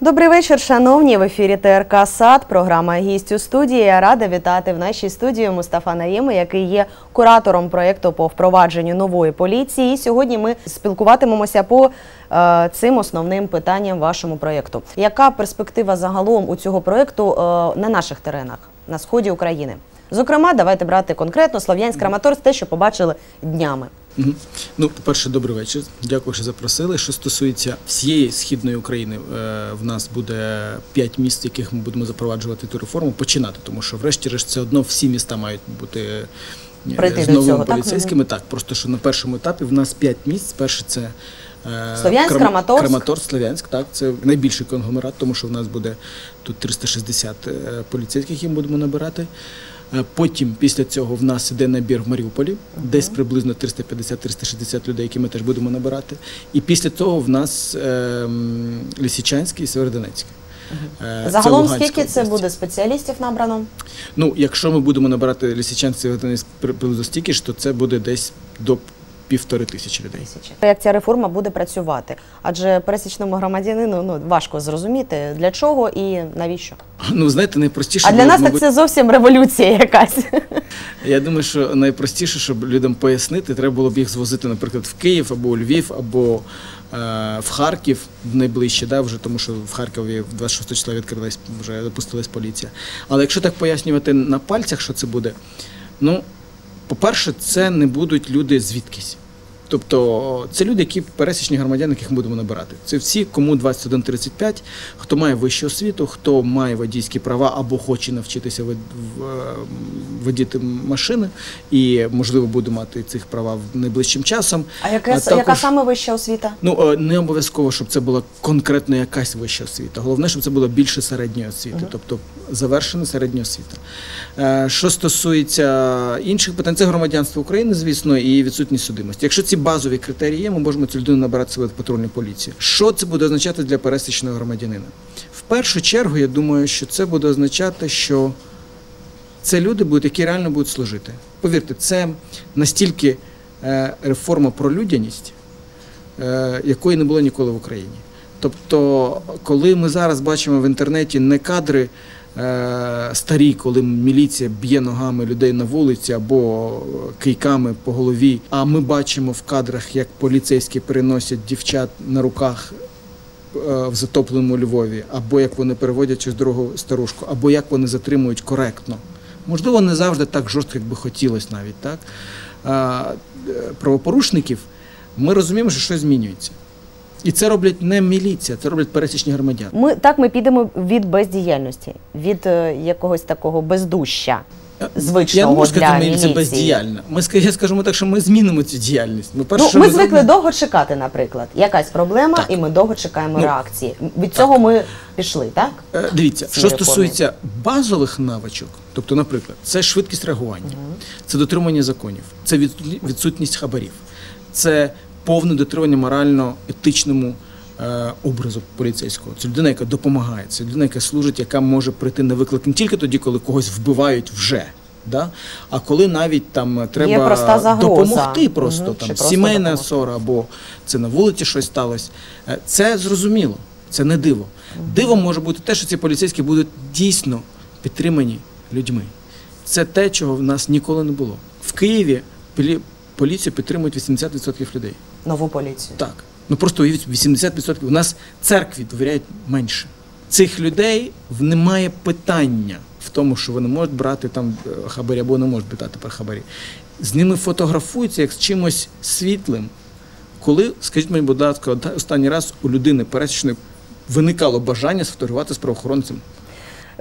Добрий вечір, шановні. В ефірі ТРК САД. Програма «Гість у студії. Я рада вітати в нашій студії Мустафа Наїми, який є куратором проєкту по впровадженню нової поліції. І сьогодні ми спілкуватимемося по е, цим основним питанням вашому проєкту. Яка перспектива загалом у цього проєкту е, на наших теренах на сході України? Зокрема, давайте брати конкретно Слов'янськ Краматорськ, те, що побачили днями. Ну, по-перше, добрий вечір. Дякую, що запросили. Що стосується всієї східної України, е, в нас буде п'ять міст, в яких ми будемо запроваджувати ту реформу, починати, тому що, врешті-решт, це одно всі міста мають бути. е, Прийти з новими цього, так? поліцейськими, так? просто що на першому етапі в нас п'ять місць. Перше це е, Слов'янськ, Крам- Краматорськ. Краматорськ, Слов'янськ, так, це найбільший конгломерат, тому що в нас буде тут 360 е, поліцейських, які ми будемо набирати. Е, Потім, після цього, в нас іде набір в Маріуполі, десь приблизно 350-360 людей, які ми теж будемо набирати. І після цього в нас е, м, Лисичанський і Северодонецький. Е, Загалом скільки скільки це буде спеціалістів набрано? Ну, якщо ми будемо набирати Лисичанський і Северодонецький при- приблизно стільки ж, то це буде десь до півтори тисячі людей. Як ця реформа буде працювати? Адже пересічному громадянину ну важко зрозуміти для чого і навіщо. Ну, знаєте, найпростіше А для нас так мабуть, це зовсім революція якась. Я думаю, що найпростіше, щоб людям пояснити, треба було б їх звозити, наприклад, в Київ або у Львів, або е, в Харків найближче, да, вже тому що в Харкові в 26 числа відкрилась, вже запустилась поліція. Але якщо так пояснювати на пальцях, що це буде, ну, по-перше, це не будуть люди звідкись. Тобто це люди, які пересічні громадяни, яких ми будемо набирати. Це всі, кому 21-35, хто має вищу освіту, хто має водійські права або хоче навчитися вод- в- е, водіти машини і, можливо, буде мати цих права в найближчим часом. А яка, А яка саме вища освіта? Ну е, не обов'язково, щоб це була конкретно якась вища освіта. Головне, щоб це була більше середньої освіти, тобто завершена середня освіта. Е, Що стосується інших питань, це громадянство України, звісно, і відсутність судимості. Якщо ці базові критерії є, ми можемо цю людину набирати себе в патрульну поліцію. Що це буде означати для пересічного громадянина? В першу чергу, я думаю, що це буде означати, що це люди будуть, які реально будуть служити. Повірте, це настільки е, реформа про людяність, е, якої не було ніколи в Україні. Тобто, коли ми зараз бачимо в інтернеті не кадри старі, коли міліція б'є ногами людей на вулиці або кийками по голові, а ми бачимо в кадрах, як поліцейські переносять дівчат на руках е, в затопленому Львові, або як вони переводять через дорогу старушку, або як вони затримують коректно. Можливо, не завжди так жорстко, як би хотілося навіть так. Е, правопорушників, ми розуміємо, що щось змінюється. І це роблять не міліція, це роблять пересічні громадяни. Ми так ми підемо від бездіяльності, від е, якогось такого бездуща. звичного Я не можу сказати, що міліція міліції. бездіяльна. Ми ска- я скажемо так, що ми змінимо цю діяльність. Ми, перше, Ну, що ми ми звикли зробимо- довго чекати, наприклад. Якась проблема, Так. і ми довго чекаємо Ну, реакції. Від цього ми пішли, так? Е, Дивіться, Ці що реформи. стосується базових навичок, тобто, наприклад, це швидкість реагування, це дотримання законів, це від- відсутність хабарів, це повне дотримання морально-етичному е, образу поліцейського. Це людина, яка допомагає, це людина, яка служить, яка може прийти на виклик не тільки тоді, коли когось вбивають вже. Да? А коли навіть там треба допомогти просто чи там просто сімейна допомогти. ссора, або це на вулиці щось сталося. Е, Це зрозуміло, це не диво. Дивом може бути те, що ці поліцейські будуть дійсно підтримані людьми. Це те, чого в нас ніколи не було. В Києві полі- поліцію підтримують 80% людей. Нову поліцію. Так. Ну просто уявіть, 80%. У нас церкві довіряють менше. Цих людей немає питання в тому, що вони можуть брати там е, хабарі або не можуть питати про хабарі. З ними фотографуються як з чимось світлим. Коли, скажіть мені, будь ласка, останній раз у людини пересічної виникало бажання сфотографувати з правоохоронцем.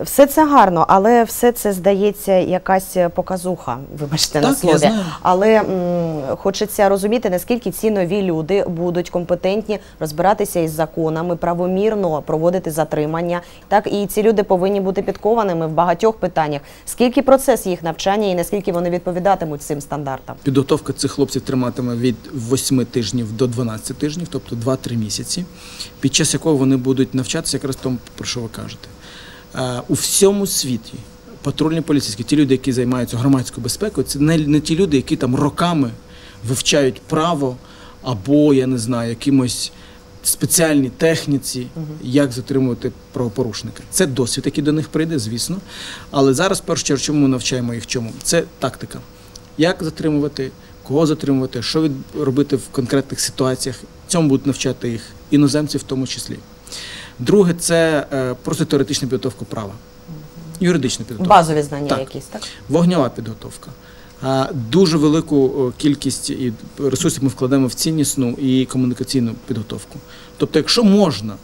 Все це гарно, але все це здається якась показуха, вибачте на Так, я слові. знаю. Але м, хочеться розуміти, наскільки ці нові люди будуть компетентні розбиратися із законами, правомірно проводити затримання. Так і ці люди повинні бути підкованими в багатьох питаннях. Скільки процес їх навчання і наскільки вони відповідатимуть цим стандартам? Підготовка цих хлопців триматиме від 8 тижнів до 12 тижнів, тобто 2-3 місяці, під час якого вони будуть навчатися якраз тому, про що ви кажете. Е, У всьому світі патрульні поліцейські, ті люди, які займаються громадською безпекою, це не, не ті люди, які там роками вивчають право або, я не знаю, якимось спеціальній техніці, як затримувати правопорушника. Це досвід, який до них прийде, звісно. Але зараз, першу чергу, чому ми навчаємо їх чому? Це тактика. Як затримувати, кого затримувати, що від- робити в конкретних ситуаціях. Цьому будуть навчати їх іноземці в тому числі. Друге, це е, просто теоретична підготовка права. Юридична підготовка. Базові знання Так. якісь, так? Вогнева підготовка. Дуже велику кількість і ресурсів ми вкладаємо в ціннісну і комунікаційну підготовку. Тобто, якщо можна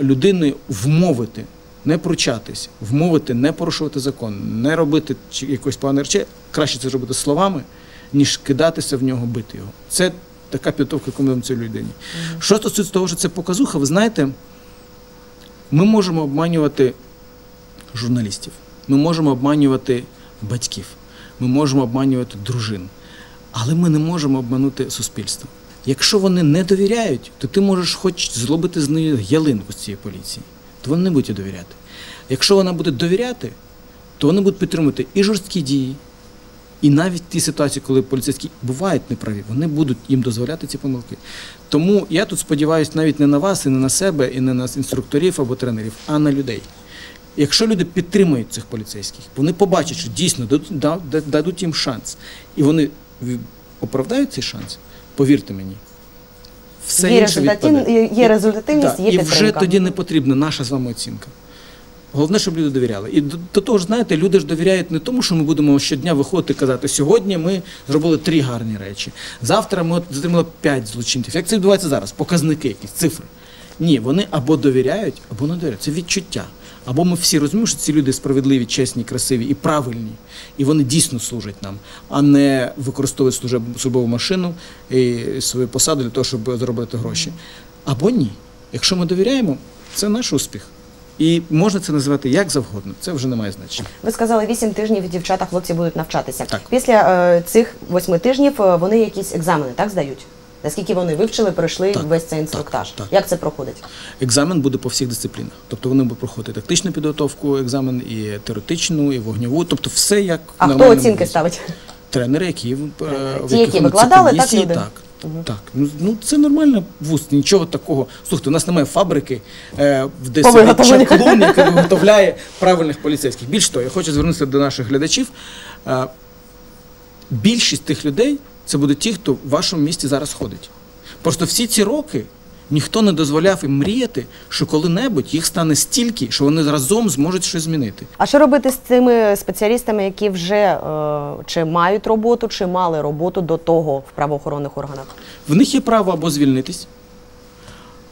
людини вмовити, не пручатись, вмовити, не порушувати закон, не робити якось поганої речі, краще це зробити словами, ніж кидатися в нього, бити його. Це така підготовка, яку ми даємо цій людині. Що стосується того, що це показуха, ви знаєте, ми можемо обманювати журналістів. Ми можемо обманювати батьків, ми можемо обманювати дружин, але ми не можемо обманути суспільство. Якщо вони не довіряють, то ти можеш хоч зробити з нею ялинку з цієї поліції, то вони не будуть довіряти. Якщо вона буде довіряти, то вони будуть підтримувати і жорсткі дії, і навіть ті ситуації, коли поліцейські бувають неправі, вони будуть їм дозволяти ці помилки. Тому я тут сподіваюся навіть не на вас, і не на себе, і не на інструкторів або тренерів, а на людей. Якщо люди підтримують цих поліцейських, вони побачать, що дійсно дадуть, да- да- дадуть їм шанс, і вони оправдають цей шанс, повірте мені. Все Є інше результатив- є результативність, Да, є І вже тоді не потрібна наша з вами оцінка. Головне, щоб люди довіряли. І до, до того ж, знаєте, люди ж довіряють не тому, що ми будемо щодня виходити і казати, сьогодні ми зробили три гарні речі. Завтра ми затримали п'ять злочинців. Як це відбувається зараз? Показники, якісь цифри. Ні, вони або довіряють, або не довіряють. Це відчуття. Або ми всі розуміємо, що ці люди справедливі, чесні, красиві і правильні, і вони дійсно служать нам, а не використовують служеб- службову машину і свою посаду для того, щоб заробити гроші. Або ні. Якщо ми довіряємо, це наш успіх. І можна це називати як завгодно, це вже не має значення. Ви сказали, вісім тижнів дівчата, хлопці будуть навчатися. Так. Після е, цих восьми тижнів е, вони якісь екзамени так здають? Наскільки вони вивчили, пройшли Так, весь цей інструктаж? так, так. Як це проходить? Екзамен буде по всіх дисциплінах. Тобто вони будуть проходити тактичну підготовку, екзамен, і теоретичну, і вогневу. Тобто все як А хто оцінки вузі. ставить? Тренери, які, е, Ті, які викладали, так, люди? так. Так, ну, ну це нормально вуз, нічого такого. Слухайте, у нас немає фабрики, е, в де сидить чаклун, який виготовляє правильних поліцейських. Більш того, я хочу звернутися до наших глядачів. Е, більшість тих людей це будуть ті, хто в вашому місті зараз ходить. Просто всі ці роки ніхто не дозволяв їм мріяти, що коли-небудь їх стане стільки, що вони разом зможуть щось змінити. А що робити з тими спеціалістами, які вже е, чи мають роботу, чи мали роботу до того в правоохоронних органах? В них є право або звільнитись,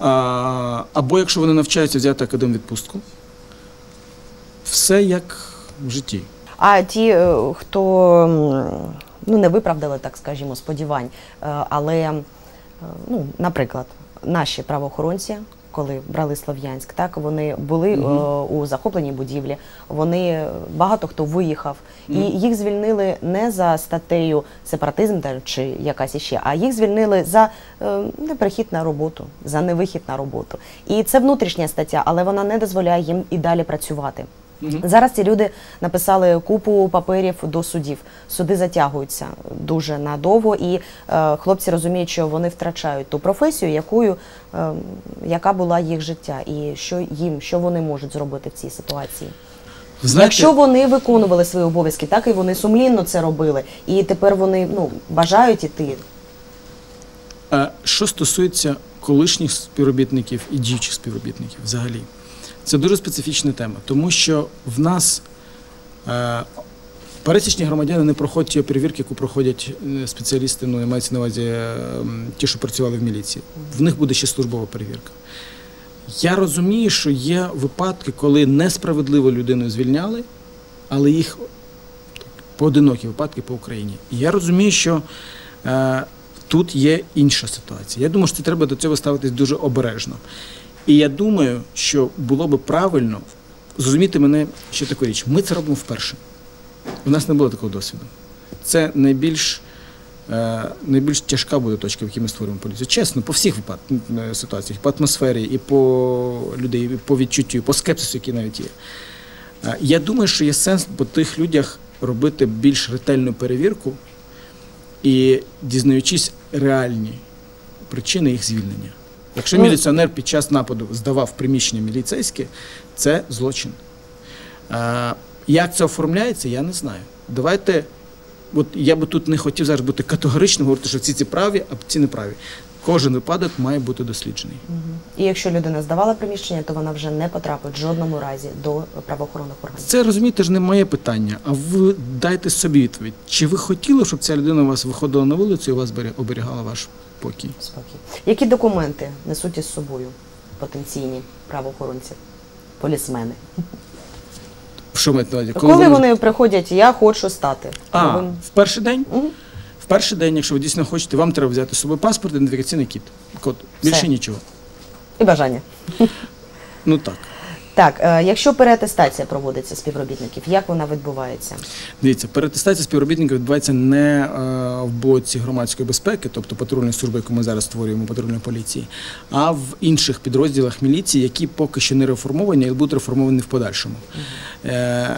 а, або якщо вони навчаються взяти академвідпустку. Все як в житті. А ті, е, хто ну, не виправдали, так скажімо, сподівань, е, але, е, ну, наприклад, наші правоохоронці, коли брали Слов'янськ, так вони були е, у захопленій будівлі. Вони е, багато хто виїхав, і їх звільнили не за статтею сепаратизм та чи якась іще, а їх звільнили за е, неперехід на роботу, за невихід на роботу. І це внутрішня стаття, але вона не дозволяє їм і далі працювати. Зараз ці люди написали купу паперів до судів. Суди затягуються дуже надовго, і е, хлопці розуміють, що вони втрачають ту професію, якою, е, яка була їх життя, і що їм, що вони можуть зробити в цій ситуації. Знаєте, Якщо вони виконували свої обов'язки, так і вони сумлінно це робили, і тепер вони ну бажають іти. А що стосується колишніх співробітників і діючих співробітників взагалі, це дуже специфічна тема, тому що в нас е, пересічні громадяни не проходять ті перевірки, яку проходять е, спеціалісти, ну, мається на увазі е, ті, що працювали в міліції. В них буде ще службова перевірка. Я розумію, що є випадки, коли несправедливо людину звільняли, але їх поодинокі випадки по Україні. І я розумію, що е, тут є інша ситуація. Я думаю, що це треба до цього ставитись дуже обережно. І я думаю, що було би правильно зрозуміти мене ще таку річ. Ми це робимо вперше. У нас не було такого досвіду. Це найбільш, е, найбільш тяжка буде точка, в якій ми створюємо поліцію. Чесно, по всіх е, ситуаціях, по атмосфері, і по людей, і по відчуттю, і по скепсису, який навіть є. Е, Я думаю, що є сенс по тих людях робити більш ретельну перевірку і дізнаючись реальні причини їх звільнення. Якщо Ну- міліціонер під час нападу здавав приміщення міліцейське, це злочин. А, як це оформляється, я не знаю. Давайте, от я би тут не хотів зараз бути категоричним, говорити, що ці ці праві, а ці неправі. Кожен випадок має бути досліджений. І якщо людина здавала приміщення, то вона вже не потрапить в жодному разі до правоохоронних органів. Це розумієте ж не моє питання. А ви дайте собі відповідь. Чи ви хотіли, щоб ця людина у вас виходила на вулицю і вас бере- оберігала ваш покій? Спокій. Які документи несуть із собою потенційні правоохоронці, полісмени? Що маєте на увазі? Коли, вони... приходять, я хочу стати а новим. в перший день? Мгм. Перший день, якщо ви дійсно хочете, вам треба взяти з собою паспорт, ідентифікаційний код. Код. Більше Все. нічого. І бажання. Ну так. Так, е, якщо переатестація проводиться співробітників, як вона відбувається? Дивіться, перетестація співробітників відбувається не е, в боці громадської безпеки, тобто патрульної служби, яку ми зараз створюємо патрульної поліції, а в інших підрозділах міліції, які поки що не реформовані і будуть реформовані в подальшому. Е,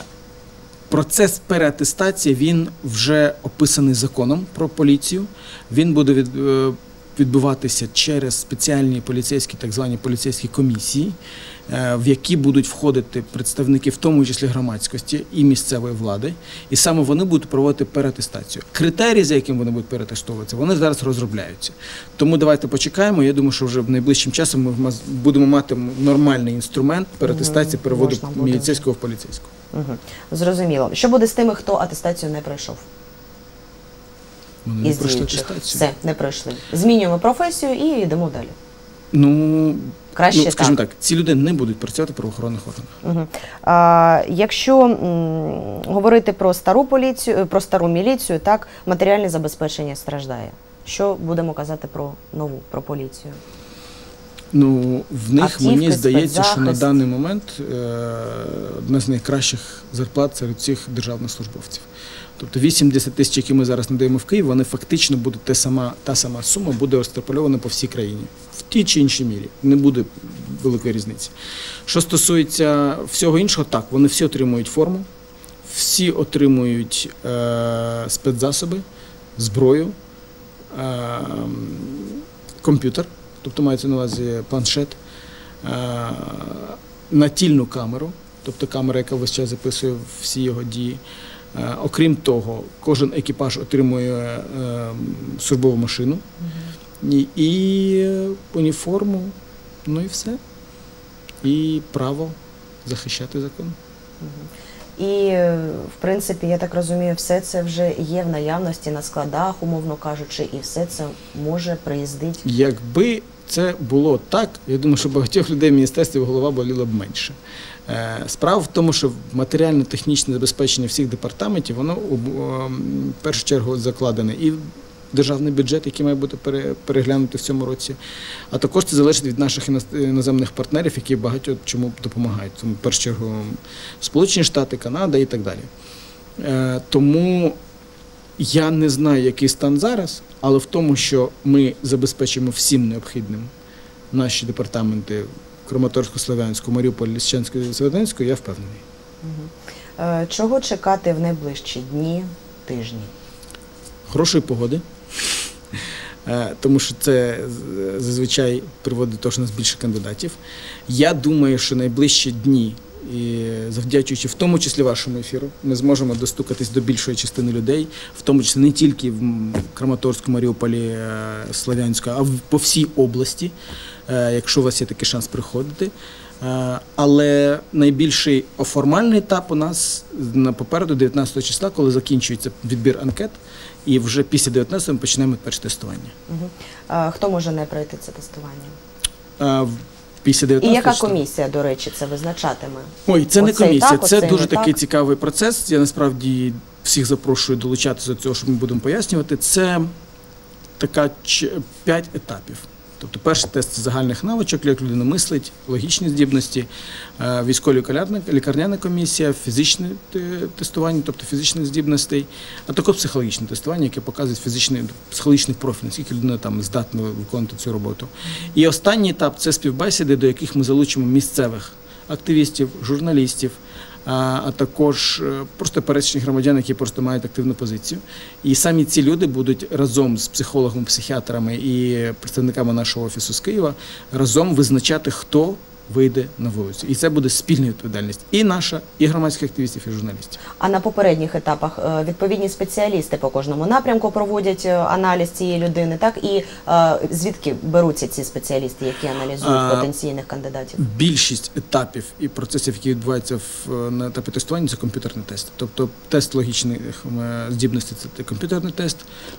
Процес переатестації він вже описаний законом про поліцію. Він буде е, відбуватися через спеціальні поліцейські, так звані поліцейські комісії, в які будуть входити представники, в тому числі громадськості і місцевої влади, і саме вони будуть проводити переатестацію. Критерії, за яким вони будуть перетестовуватися, вони зараз розробляються. Тому давайте почекаємо. Я думаю, що вже в найближчим часом ми будемо мати нормальний інструмент переатестації переводу можна міліцейського в поліцейського. Угу. Зрозуміло. Що буде з тими, хто атестацію не пройшов? Вони не пройшли атестацію. Все, не пройшли. Змінюємо професію і йдемо далі. Ну, Краще ну, скажімо так. так. ці люди не будуть працювати в правоохоронних органах. Угу. А, якщо м, говорити про стару поліцію, про стару міліцію, так матеріальне забезпечення страждає. Що будемо казати про нову, про поліцію? Ну, в них Автівки, мені здається, що на даний момент е, одна з найкращих зарплат серед всіх державних службовців. Тобто 80 тисяч, які ми зараз надаємо в Київ, вони фактично будуть те сама, та сама сума буде розтрапована по всій країні в тій чи іншій мірі. Не буде великої різниці. Що стосується всього іншого, так, вони всі отримують форму, всі отримують е, спецзасоби, зброю, е, комп'ютер, тобто мається на увазі планшет, е, натільну камеру, тобто камера, яка весь час записує всі його дії. Е, Окрім того, кожен екіпаж отримує е, службову машину і, уніформу, ну і все. І право захищати закон. І, е, в принципі, я так розумію, все це вже є в наявності на складах, умовно кажучи, і все це може приїздити. Якби це було так, я думаю, що багатьох людей в міністерстві голова боліла б менше. Е, Справа в тому, що матеріально-технічне забезпечення всіх департаментів, воно в першу чергу закладене і державний бюджет, який має бути пере- переглянутий в цьому році, а також це залежить від наших іноз- іноземних партнерів, які багато чому допомагають. Тому в першу чергу Сполучені Штати, Канада і так далі. Е, Тому я не знаю, який стан зараз, але в тому, що ми забезпечимо всім необхідним наші департаменти Краматорську, Слов'янську, Маріуполь, Ліщанську і Святинську, я впевнений. Е, Чого чекати в найближчі дні, тижні? Хорошої погоди, Е, тому що це зазвичай приводить до того, що у нас більше кандидатів. Я думаю, що найближчі дні, і завдячуючи в тому числі вашому ефіру, ми зможемо достукатись до більшої частини людей, в тому числі не тільки в Краматорську, Маріуполі, е, Слов'янську, а по всій області, е, якщо у вас є такий шанс приходити. Е, Але найбільший формальний етап у нас на попереду 19 числа, коли закінчується відбір анкет, і вже після 19 ми почнемо перше тестування. Хто може не пройти це тестування? Після І яка комісія, до речі, це визначатиме? Ой, це не комісія, так, це оцей дуже такий так? цікавий процес. Я насправді всіх запрошую долучатися до цього, що ми будемо пояснювати. Це така п'ять етапів. Тобто перший тест загальних навичок, як людина мислить, логічні здібності, е, військово-лікарняна лікарняна комісія, фізичне тестування, тобто фізичних здібностей, а також психологічне тестування, яке показує фізичний психологічний профіль, наскільки людина там здатна виконувати цю роботу. І останній етап це співбесіди, до яких ми залучимо місцевих активістів, журналістів, а, також е, просто пересічні громадяни, які просто мають активну позицію. І самі ці люди будуть разом з психологами, психіатрами і представниками нашого офісу з Києва разом визначати, хто вийде на вулицю. І це буде спільна відповідальність і наша, і громадських активістів, і журналістів. А на попередніх етапах е, відповідні спеціалісти по кожному напрямку проводять е, аналіз цієї людини, так і е, звідки беруться ці спеціалісти, які аналізують потенційних кандидатів? Більшість етапів і процесів, які відбуваються в на етапі тестування, це комп'ютерний тест. Тобто тест логічних здібностей це комп'ютерний тест,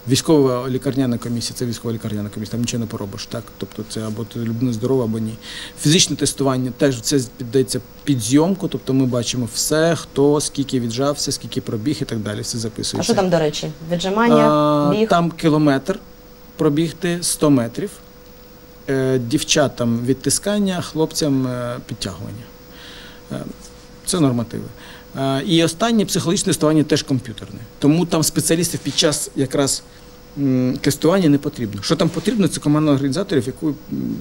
військова лікарняна комісія це військова лікарняна комісія, там нічого не поробиш. Так? Тобто це або ти людина здорова, або ні. Фізичне тестування теж це піддається під зйомку, тобто ми бачимо все, хто скільки віджався, скільки пробіг і так далі. Все записується. А що там, до речі? Віджимання, А, біг? Там кілометр пробігти 100 метрів. Е, Дівчатам відтискання, хлопцям е, підтягування. Е, Це нормативи. І останнє психологічне тестування теж комп'ютерне. Тому там спеціалістів під час якраз тестування не потрібно. Що там потрібно, це команда організаторів, яку,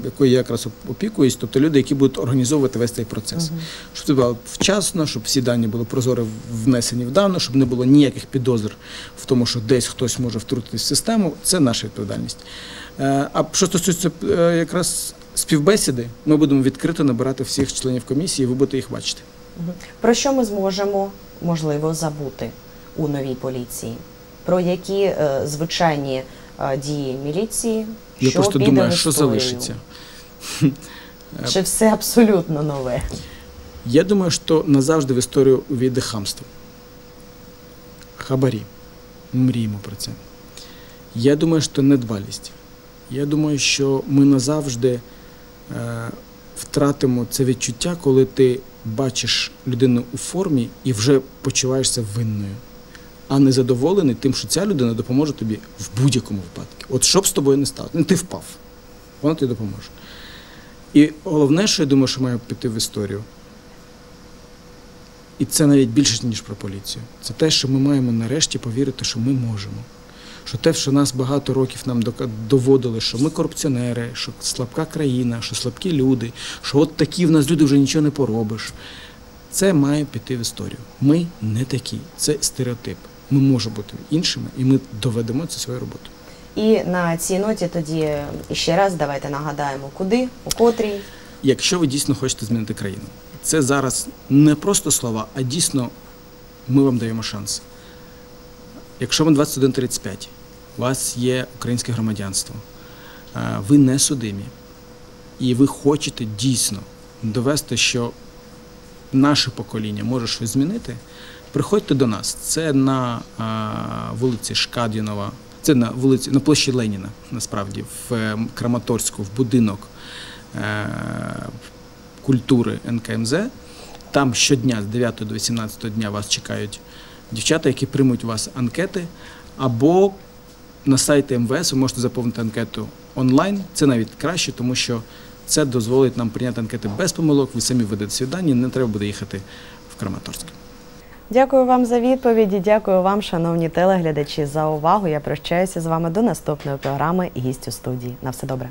якою я якраз опікуюсь, тобто люди, які будуть організовувати весь цей процес. Щоб це було вчасно, щоб всі дані були прозоро внесені в дану, щоб не було ніяких підозр в тому, що десь хтось може втрутитись в систему. Це наша відповідальність. Е, А що стосується е, якраз співбесіди, ми будемо відкрито набирати всіх членів комісії, ви будете їх бачити. Про що ми зможемо можливо забути у новій поліції? Про які е, звичайні е, дії міліції? Я що просто піде думаю, що залишиться. Чи все абсолютно нове? Я думаю, що назавжди в історію увійде хамство. Хабарі. Ми мріємо про це. Я думаю, що недбалість. Я думаю, що ми назавжди е, втратимо це відчуття, коли ти бачиш людину у формі і вже почуваєшся винною, а не задоволений тим, що ця людина допоможе тобі в будь-якому випадку. От що б з тобою не стало, ну, ти впав, вона тобі допоможе. І головне, що я думаю, що має піти в історію, і це навіть більше, ніж про поліцію. Це те, що ми маємо нарешті повірити, що ми можемо. Що те, що нас багато років нам доводили, що ми корупціонери, що слабка країна, що слабкі люди, що от такі в нас люди вже нічого не поробиш. Це має піти в історію. Ми не такі. Це стереотип. Ми можемо бути іншими, і ми доведемо це своєю роботою. І на цій ноті тоді ще раз давайте нагадаємо, куди, у котрій. якщо ви дійсно хочете змінити країну. Це зараз не просто слова, а дійсно ми вам даємо шанс. Якщо вам 21-35, у вас є українське громадянство, е, ви не судимі, і ви хочете дійсно довести, що наше покоління може щось змінити, приходьте до нас. Це на вулиці Шкадінова, це на вулиці на площі Леніна, насправді, в е, Краматорську, в будинок е, культури НКМЗ. Там щодня з 9 до 18 дня вас чекають дівчата, які приймуть у вас анкети, або на сайті МВС ви можете заповнити анкету онлайн. Це навіть краще, тому що це дозволить нам прийняти анкети без помилок. Ви самі ведете свої дані, не треба буде їхати в Краматорськ. Дякую вам за відповіді. Дякую вам, шановні телеглядачі, за увагу. Я прощаюся з вами до наступної програми Гість у студії. На все добре.